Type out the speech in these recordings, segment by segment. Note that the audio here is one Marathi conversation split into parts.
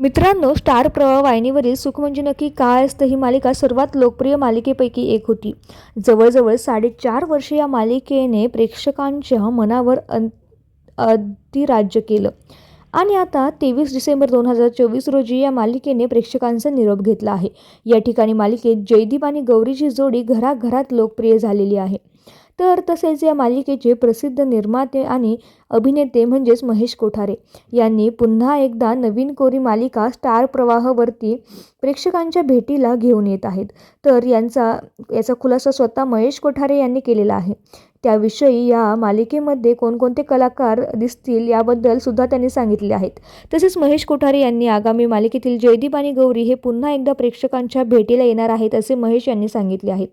मित्रांनो स्टार प्रवाह वाहिनीवरील सुख म्हणजे नक्की काय असतं ही मालिका सर्वात लोकप्रिय मालिकेपैकी एक होती. जवळजवळ साडेचार वर्षे या मालिकेने प्रेक्षकांच्या मनावर अं अधिराज्य केलं. आणि आता तेवीस डिसेंबर दोन हजार चोवीस रोजी या मालिकेने प्रेक्षकांचा निरोप घेतला आहे. या ठिकाणी मालिकेत जयदीप आणि गौरीची जोडी घराघरात लोकप्रिय झालेली आहे. तर तसेच या मालिकेचे प्रसिद्ध निर्माते आणि अभिनेते म्हणजेच महेश कोठारे यांनी पुन्हा एकदा नवीन कोरी मालिका स्टार प्रवाहावरती प्रेक्षकांच्या भेटीला घेऊन येत आहेत. तर यांचा याचा खुलासा स्वतः महेश कोठारे यांनी केलेला आहे. त्याविषयी या मालिकेमध्ये कोणकोणते कलाकार दिसतील याबद्दल सुद्धा त्यांनी सांगितले आहेत. तसेच महेश कोठारे यांनी आगामी मालिकेतील जयदीप आणि गौरी हे पुन्हा एकदा प्रेक्षकांच्या भेटीला येणार आहेत असे महेश यांनी सांगितले आहेत.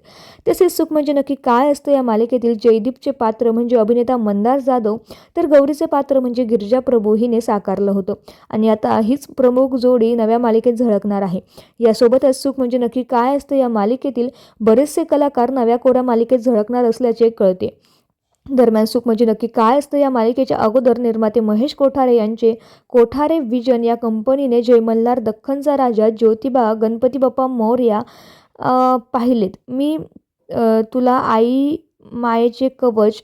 तसेच सुख म्हणजे नक्की काय असतं या मालिकेतील जयदीपचे पात्र म्हणजे अभिनेता मंदार जाधव तर गौरीचे पात्र म्हणजे गिरिजा प्रभू हिने साकारलं होतं. आणि आता हीच प्रमुख जोडी नव्या मालिकेत झळकणार आहे. यासोबतच सुख म्हणजे नक्की काय असतं या मालिकेतील बरेचसे कलाकार नव्या कोऱ्या मालिकेत झळकणार असल्याचे कळते. दरम्यान सुख म्हणजे नक्की काय असतं? या मालिकेच्या अगोदर निर्माते महेश कोठारे यांचे कोठारे विजन या कंपनीने जय मल्हार दख्खनचा राजा ज्योतिबा गणपती बाप्पा मौर्या पाहिलेत. मी तुला आई मायेचे कवच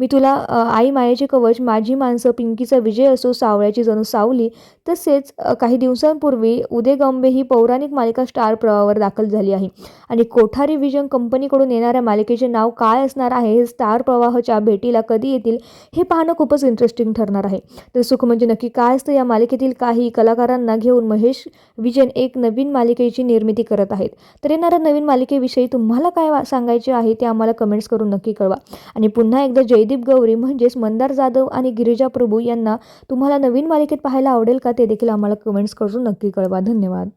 मी तुला आई मायेचे कवच माझी माणसं पिंकीचा विजय असो सावळ्याची जणू सावली तसेच काही दिवसांपूर्वी उदय गंबे ही पौराणिक मालिका स्टार प्रवाहावर दाखल झाली आहे. आणि कोठारी विजन कंपनीकडून येणाऱ्या मालिकेचे नाव काय असणार आहे हे स्टार प्रवाहाच्या भेटीला कधी येतील हे पाहणं खूपच इंटरेस्टिंग ठरणार आहे. तर सुख म्हणजे नक्की काय असतं? या मालिकेतील काही कलाकारांना घेऊन महेश विजन एक नवीन मालिकेची निर्मिती करत आहेत. तर येणाऱ्या नवीन मालिकेविषयी तुम्हाला काय वा- सांगायचे आहे ते आम्हाला कमेंट्स करून नक्की कळवा. आणि पुन्हा एकदा जयदीप गौरी म्हणजेच मंदार जाधव आणि गिरिजा प्रभू यांना तुम्हाला नवीन मालिकेत पाहायला आवडेल का ते देखील आम्हाला कमेंट्स करून नक्की कळवा. धन्यवाद.